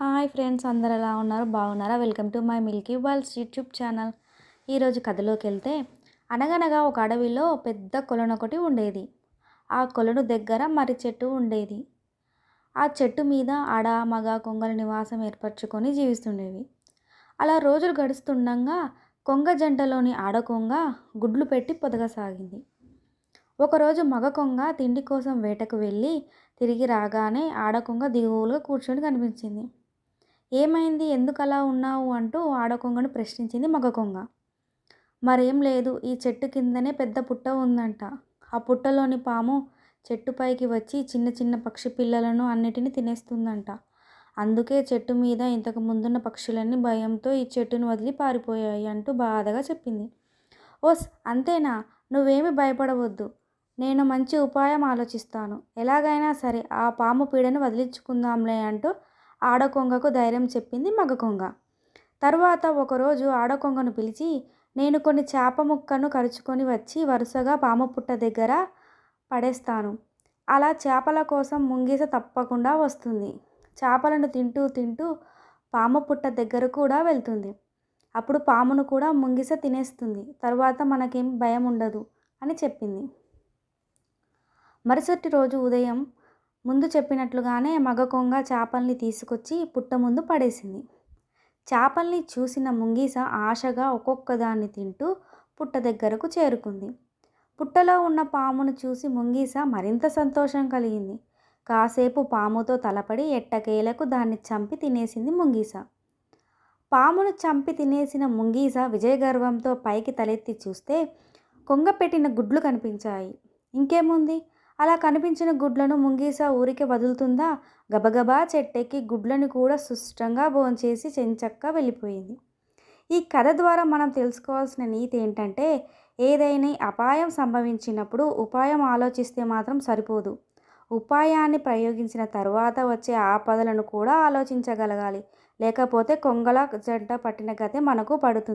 Hi friends అందరు ఎలా ఉన్నారు? బాగున్నారా? Welcome to my milky worlds YouTube channel. ఈరోజు కథలోకి వెళ్తే అనగనగా ఒక అడవిలో పెద్ద కొలను ఒకటి ఉండేది. ఆ కొలను దగ్గర మర్రి చెట్టు ఉండేది. ఆ చెట్టు మీద ఆడ మగ కొంగల నివాసం ఏర్పరచుకొని జీవిస్తుండేవి. అలా రోజులు గడుస్తుండగా కొంగ జంటలోని ఆడ కొంగ గుడ్లు పెట్టి పొదగసాగింది. ఒకరోజు మగ కొంగ తిండి కోసం వేటకు వెళ్ళి తిరిగి రాగానే ఆడకొంగ దిగువలుగా కూర్చొని కనిపించింది. ఏమైంది? ఎందుకు అలా ఉన్నావు? అంటూ ఆడకొంగను ప్రశ్నించింది మగ కొంగ. మరేం లేదు ఈ చెట్టు కిందనే పెద్ద పుట్ట ఉందంట. ఆ పుట్టలోని పాము చెట్టుపైకి వచ్చి చిన్న చిన్న పక్షి పిల్లలను అన్నిటిని తినేస్తుందంట. అందుకే చెట్టు మీద ఇంతకు ముందున్న పక్షులన్నీ భయంతో ఈ చెట్టును వదిలి పారిపోయాయి అంటూ బాధగా చెప్పింది. ఓస్ అంతేనా? నువ్వేమి భయపడవద్దు. నేను మంచి ఉపాయం ఆలోచిస్తాను. ఎలాగైనా సరే ఆ పాము పీడను వదిలించుకుందాంలే అంటూ ఆడకొంగకు ధైర్యం చెప్పింది మగ కొంగ తరువాత ఒకరోజు ఆడకొంగను పిలిచి నేను కొన్ని చేప ముక్కను కరుచుకొని వచ్చి వరుసగా పాము పుట్ట దగ్గర పడేస్తాను. అలా చేపల కోసం ముంగిస తప్పకుండా వస్తుంది. చేపలను తింటూ తింటూ పాము పుట్ట దగ్గర కూడా వెళ్తుంది. అప్పుడు పామును కూడా ముంగిస తినేస్తుంది. తర్వాత మనకేం భయం ఉండదు అని చెప్పింది. మరుసటి రోజు ఉదయం ముందు చెప్పినట్లుగానే మగ కొంగ చేపల్ని తీసుకొచ్చి పుట్ట ముందు పడేసింది. చేపల్ని చూసిన ముంగీస ఆశగా ఒక్కొక్క దాన్ని తింటూ పుట్ట దగ్గరకు చేరుకుంది. పుట్టలో ఉన్న పామును చూసి ముంగీస మరింత సంతోషం కలిగింది. కాసేపు పాముతో తలపడి ఎట్టకేలకు దాన్ని చంపి తినేసింది ముంగీస. పామును చంపి తినేసిన ముంగీస విజయగర్వంతో పైకి తలెత్తి చూస్తే కొంగ పెట్టిన గుడ్లు కనిపించాయి. ఇంకేముంది? అలా కనిపించిన గుడ్లను ముంగీస ఊరికే వదులుతుందా? గబగబా చెట్టెక్కి గుడ్లను కూడా సుష్టంగా భోంచేసి చెంచక్క వెళ్ళిపోయింది. ఈ కథ ద్వారా మనం తెలుసుకోవాల్సిన నీతి ఏంటంటే ఏదైనా అపాయం సంభవించినప్పుడు ఉపాయం ఆలోచిస్తే మాత్రం సరిపోదు. ఉపాయాన్ని ప్రయోగించిన తర్వాత వచ్చే ఆపదలను కూడా ఆలోచించగలగాలి. లేకపోతే కొంగల జంట పట్టిన గతే మనకు పడుతుంది.